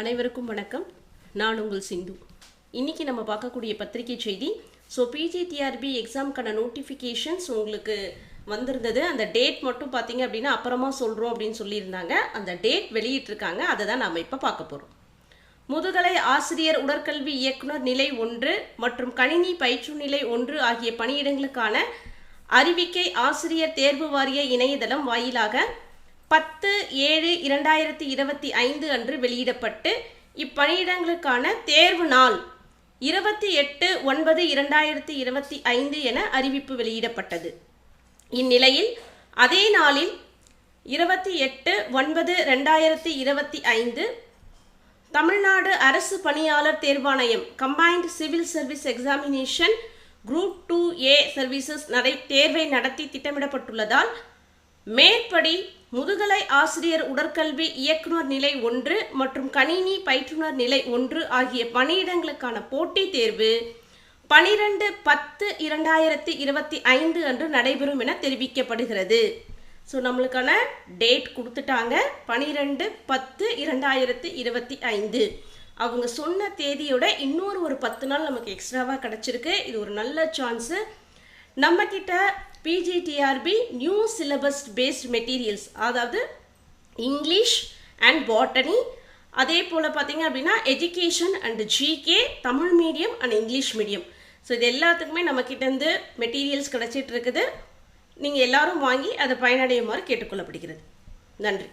அனைவருக்கும் வணக்கம். நான் உங்கள் சிந்து. இன்னைக்கு நம்ம பார்க்கக்கூடிய பத்திரிகை செய்தி ஸோ பிஜிடிஆர்பி எக்ஸாம்க்கான நோட்டிஃபிகேஷன்ஸ் உங்களுக்கு வந்திருந்தது. அந்த டேட் மட்டும் பார்த்தீங்க அப்படின்னா அப்புறமா சொல்கிறோம் அப்படின்னு சொல்லியிருந்தாங்க. அந்த டேட் வெளியிட்டிருக்காங்க. அதை தான் நாம் இப்போ பார்க்க போகிறோம் முதுகலை ஆசிரியர் உடற்கல்வி இயக்குனர் நிலை ஒன்று மற்றும் கணினி பயிற்று நிலை ஒன்று ஆகிய பணியிடங்களுக்கான அறிவிக்கை ஆசிரியர் தேர்வு வாரிய இணையதளம் வாயிலாக பத்து ஏழு இரண்டாயிரத்தி இருபத்தி ஐந்து அன்று வெளியிடப்பட்டு இப்பணியிடங்களுக்கான தேர்வு நாள் இருபத்தி எட்டு ஒன்பது இரண்டாயிரத்தி இருபத்தி ஐந்து என அறிவிப்பு வெளியிடப்பட்டது. இந்நிலையில் அதே நாளில் இருபத்தி எட்டு ஒன்பது ரெண்டாயிரத்தி இருபத்தி ஐந்து தமிழ்நாடு அரசு பணியாளர் தேர்வாணையம் combined civil service examination group two A services நடை தேர்வை நடத்தி திட்டமிடப்பட்டுள்ளதால் மேற்படி முதுகலை ஆசிரியர் உடற்கல்வி இயக்குனர் நிலை ஒன்று மற்றும் கணினி பயிற்றுனர் நிலை ஒன்று ஆகிய பணியிடங்களுக்கான போட்டித் தேர்வு பனிரெண்டு பத்து இரண்டாயிரத்தி இருபத்தி ஐந்து அன்று நடைபெறும் என தெரிவிக்கப்படுகிறது. ஸோ நம்மளுக்கான டேட் கொடுத்துட்டாங்க. பனிரெண்டு பத்து இரண்டாயிரத்தி இருபத்தி ஐந்து. அவங்க சொன்ன தேதியோட இன்னொரு ஒரு பத்து நாள் நமக்கு எக்ஸ்ட்ராவாக கிடச்சிருக்கு. இது ஒரு நல்ல சான்ஸு நம்மக்கிட்ட PGTRB new syllabus based materials அதாவது இங்கிலீஷ் அண்ட் பாட்டனி அதே போல் பார்த்தீங்க அப்படின்னா education and GK Tamil medium and English medium so இது எல்லாத்துக்குமே நம்மக்கிட்டேருந்து மெட்டீரியல்ஸ் கிடச்சிட்டு இருக்குது. நீங்கள் எல்லாரும் வாங்கி அதை பயனடையுமாறு கேட்டுக்கொள்ளப்படுகிறது. நன்றி.